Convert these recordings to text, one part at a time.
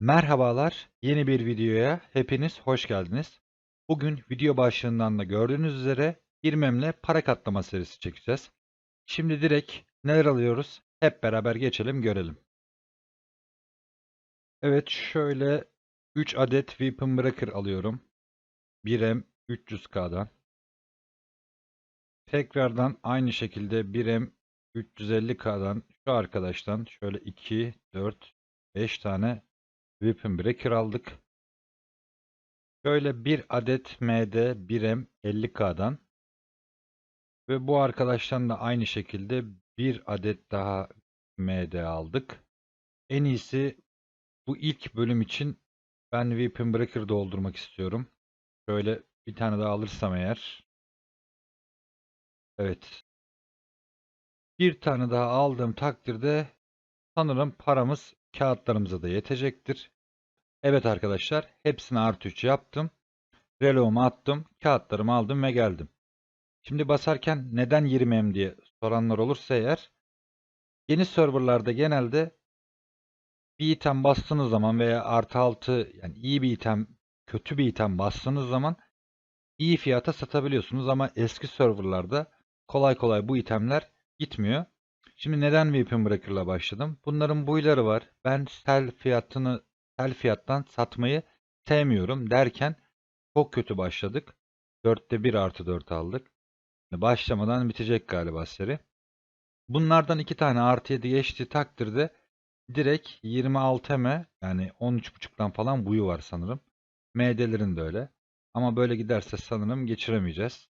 Merhabalar, yeni bir videoya hepiniz hoş geldiniz. Bugün video başlığından da gördüğünüz üzere girmemle para katlama serisi çekeceğiz. Şimdi direkt neler alıyoruz? Hep beraber geçelim görelim. Evet şöyle 3 adet Weapon Breaker alıyorum. 1M 300K'dan. Tekrardan aynı şekilde 1M 350K'dan şu arkadaştan şöyle 2, 4, 5 tane Weapon Breaker aldık. Şöyle bir adet MD 1M 50K'dan ve bu arkadaştan da aynı şekilde bir adet daha MD aldık. En iyisi bu ilk bölüm için ben Weapon Breaker doldurmak istiyorum. Şöyle bir tane daha alırsam eğer. Evet. Bir tane daha aldığım takdirde sanırım paramız kağıtlarımıza da yetecektir. Evet arkadaşlar hepsini artı 3 yaptım. Reloğumu attım. Kağıtlarımı aldım ve geldim. Şimdi basarken neden 20M diye soranlar olursa eğer yeni serverlarda genelde bir item bastığınız zaman veya artı 6 yani iyi bir item kötü bir item bastığınız zaman iyi fiyata satabiliyorsunuz ama eski serverlarda kolay kolay bu itemler gitmiyor. Şimdi neden Weapon Breaker'la başladım? Bunların buyları var. Ben sell fiyatını sell fiyattan satmayı sevmiyorum derken çok kötü başladık. 4'te 1 artı 4 aldık. Başlamadan bitecek galiba seri. Bunlardan iki tane artı 7 geçtiği takdirde direkt 26 M yani 13.5'tan falan buyu var sanırım. MD'lerin de öyle. Ama böyle giderse sanırım geçiremeyeceğiz.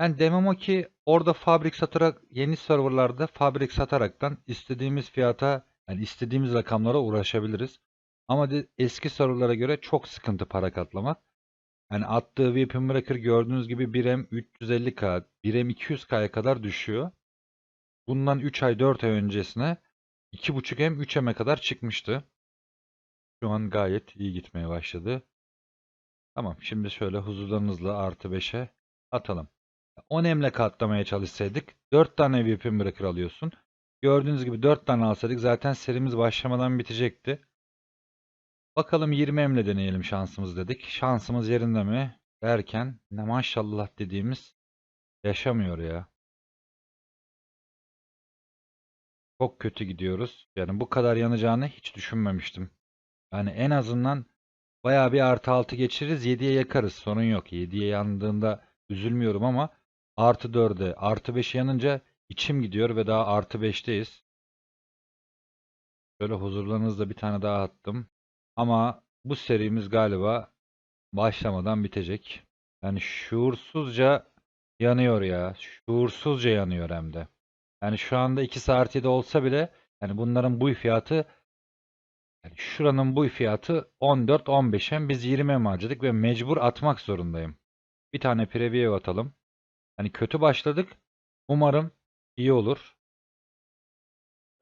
Yani demem o ki orada fabrik satarak yeni serverlarda fabrik sataraktan istediğimiz fiyata yani istediğimiz rakamlara uğraşabiliriz. Ama de, eski serverlara göre çok sıkıntı para katlamak. Yani attığı Weapon Breaker gördüğünüz gibi 1M 350k, 1M 200k'ya kadar düşüyor. Bundan 3 ay 4 ay öncesine 2.5M 3M'e kadar çıkmıştı. Şu an gayet iyi gitmeye başladı. Tamam şimdi şöyle huzurlarınızla artı 5'e atalım. 10 emle katlamaya çalışsaydık 4 tane VPN bırakır alıyorsun. Gördüğünüz gibi 4 tane alsaydık zaten serimiz başlamadan bitecekti. Bakalım 20 emle deneyelim şansımız dedik. Şansımız yerinde mi derken ne maşallah dediğimiz yaşamıyor ya. Çok kötü gidiyoruz. Yani bu kadar yanacağını hiç düşünmemiştim. Yani en azından bayağı bir artı 6 geçiririz 7'ye yakarız sorun yok. 7'ye yandığında üzülmüyorum ama Artı 4'e artı 5 yanınca içim gidiyor ve daha artı 5'teyiz. Şöyle huzurlarınızda bir tane daha attım. Ama bu serimiz galiba başlamadan bitecek. Yani şuursuzca yanıyor ya. Şuursuzca yanıyor hem de. Yani şu anda 2 saat 7 olsa bile yani bunların bu fiyatı yani şuranın bu fiyatı 14 hem Biz 20 mi harcadık ve mecbur atmak zorundayım. Bir tane preview atalım. Hani kötü başladık. Umarım iyi olur.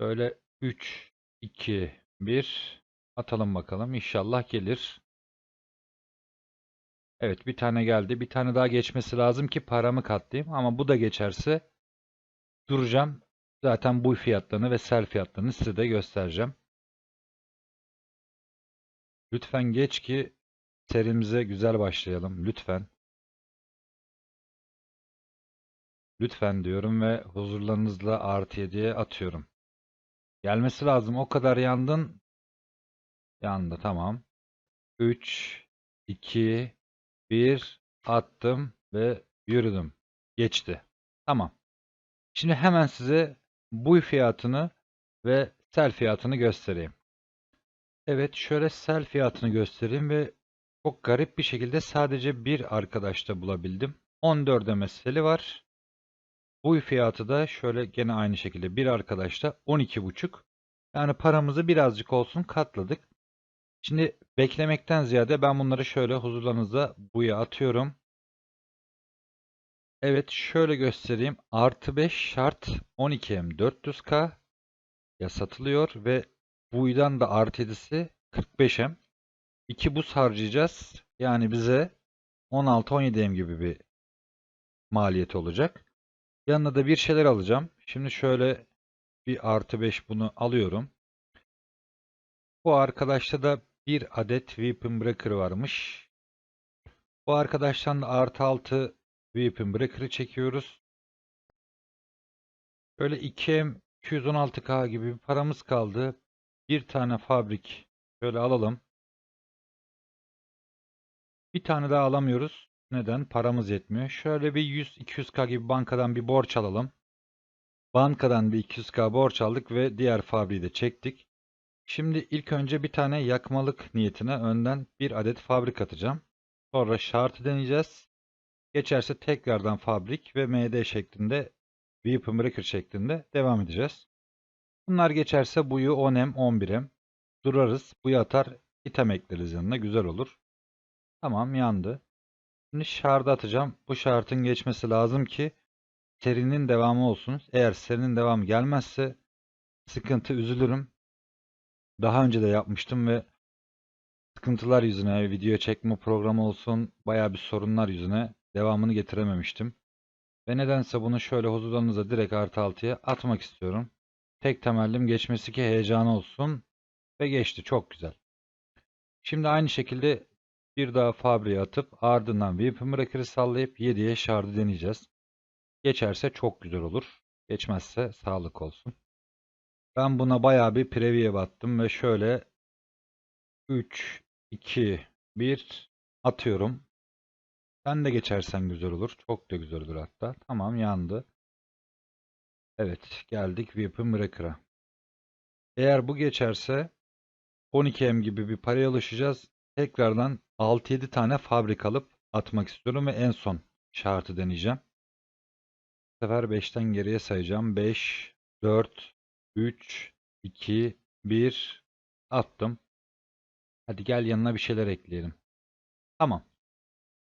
Böyle 3, 2, 1 atalım bakalım. İnşallah gelir. Evet bir tane geldi. Bir tane daha geçmesi lazım ki paramı katlayayım. Ama bu da geçerse duracağım. Zaten bu fiyatlarını ve sel fiyatlarını size de göstereceğim. Lütfen geç ki serimize güzel başlayalım. Lütfen. Lütfen diyorum ve huzurlarınızla artı 7'ye atıyorum. Gelmesi lazım. O kadar yandın. Yandı tamam. 3, 2, 1 attım ve yürüdüm. Geçti. Tamam. Şimdi hemen size bu fiyatını ve sel fiyatını göstereyim. Evet şöyle sel fiyatını göstereyim ve çok garip bir şekilde sadece bir arkadaşta bulabildim. 14'e meseli var. Bu fiyatı da şöyle gene aynı şekilde bir arkadaşta 12,5. Yani paramızı birazcık olsun katladık. Şimdi beklemekten ziyade ben bunları şöyle huzurlarınızda buya atıyorum. Evet şöyle göstereyim. Artı 5 şart 12M 400K ya satılıyor ve buydan da artı 7'si 45M. 2 buz harcayacağız. Yani bize 16-17M gibi bir maliyet olacak. Yanına da bir şeyler alacağım. Şimdi şöyle bir artı 5 bunu alıyorum. Bu arkadaşta da bir adet Weapon Breaker varmış. Bu arkadaştan da artı 6 Weapon Breaker'ı çekiyoruz. Böyle 2M 216K gibi bir paramız kaldı. Bir tane fabrik şöyle alalım. Bir tane daha alamıyoruz. Neden? Paramız yetmiyor. Şöyle bir 100-200K gibi bankadan bir borç alalım. Bankadan bir 200K borç aldık ve diğer fabriği de çektik. Şimdi ilk önce bir tane yakmalık niyetine önden bir adet fabrik atacağım. Sonra şartı deneyeceğiz. Geçerse tekrardan fabrik ve MD şeklinde Weapon Breaker şeklinde devam edeceğiz. Bunlar geçerse buyu 10M 11M durarız. Buyu atar item ekleriz yanına güzel olur. Tamam yandı. Şimdi şartı atacağım. Bu şartın geçmesi lazım ki serinin devamı olsun. Eğer serinin devamı gelmezse sıkıntı üzülürüm. Daha önce de yapmıştım ve sıkıntılar yüzüne video çekme programı olsun baya bir sorunlar yüzüne devamını getirememiştim. Ve nedense bunu şöyle huzurlarınıza direkt artı altıya atmak istiyorum. Tek temellim geçmesi ki heyecanı olsun. Ve geçti çok güzel. Şimdi aynı şekilde bir daha fabriğe atıp ardından Weapon Breaker'ı sallayıp 7'ye şardı deneyeceğiz. Geçerse çok güzel olur. Geçmezse sağlık olsun. Ben buna bayağı bir preview battım ve şöyle 3, 2, 1 atıyorum. Sen de geçersen güzel olur. Çok da güzel olur hatta. Tamam yandı. Evet geldik Weapon Breaker'a. Eğer bu geçerse 12M gibi bir paraya alışacağız. Tekrardan 6-7 tane fabrik alıp atmak istiyorum ve en son şartı deneyeceğim. Bu sefer 5'ten geriye sayacağım. 5, 4, 3, 2, 1 attım. Hadi gel yanına bir şeyler ekleyelim. Tamam.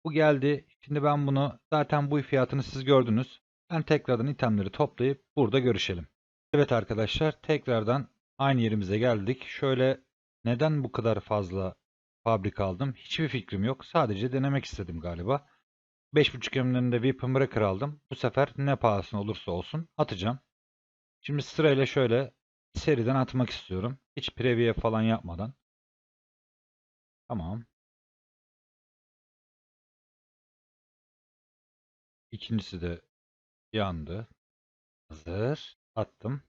Bu geldi. Şimdi ben bunu zaten bu fiyatını siz gördünüz. Ben tekrardan itemleri toplayıp burada görüşelim. Evet arkadaşlar tekrardan aynı yerimize geldik. Şöyle neden bu kadar fazla fabrik aldım? Hiçbir fikrim yok. Sadece denemek istedim galiba. 5.5 emlerinde Weapon Breaker aldım. Bu sefer ne pahasına olursa olsun atacağım. Şimdi sırayla şöyle seriden atmak istiyorum. Hiç preview falan yapmadan. Tamam. İkincisi de yandı. Hazır. Attım.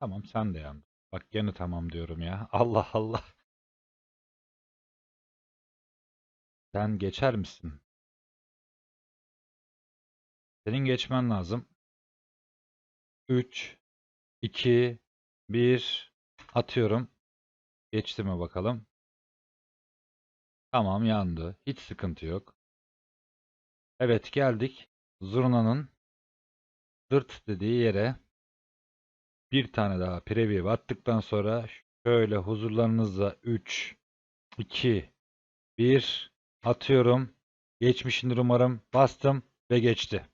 Tamam sen de yandın. Bak gene tamam diyorum ya. Allah Allah. Sen geçer misin? Senin geçmen lazım. 3, 2, 1 atıyorum. Geçti mi bakalım. Tamam yandı. Hiç sıkıntı yok. Evet geldik. Zurna'nın dırt dediği yere bir tane daha preview attıktan sonra şöyle huzurlarınızda 3, 2, 1 atıyorum. Geçmişindir umarım. Bastım ve geçti.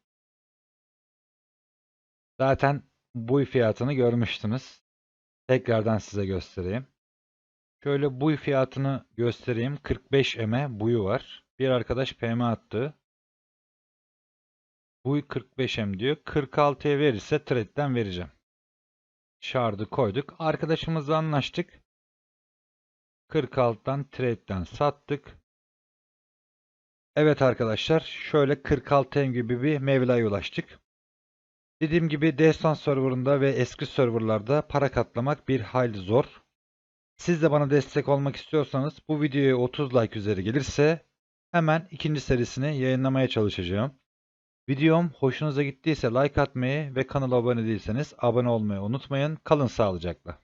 Zaten bu fiyatını görmüştünüz. Tekrardan size göstereyim. Şöyle buy fiyatını göstereyim. 45 eme buyu var. Bir arkadaş PM attı. Buy 45 em diyor. 46'ya verirse trade'den vereceğim. Shard'ı koyduk. Arkadaşımızla anlaştık. 46'dan trade'den sattık. Evet arkadaşlar şöyle 46 em gibi bir Mevla'ya ulaştık. Dediğim gibi Destan serverında ve eski serverlarda para katlamak bir hayli zor. Siz de bana destek olmak istiyorsanız bu videoya 30 like üzeri gelirse hemen ikinci serisini yayınlamaya çalışacağım. Videom hoşunuza gittiyse like atmayı ve kanala abone değilseniz abone olmayı unutmayın. Kalın sağlıcakla.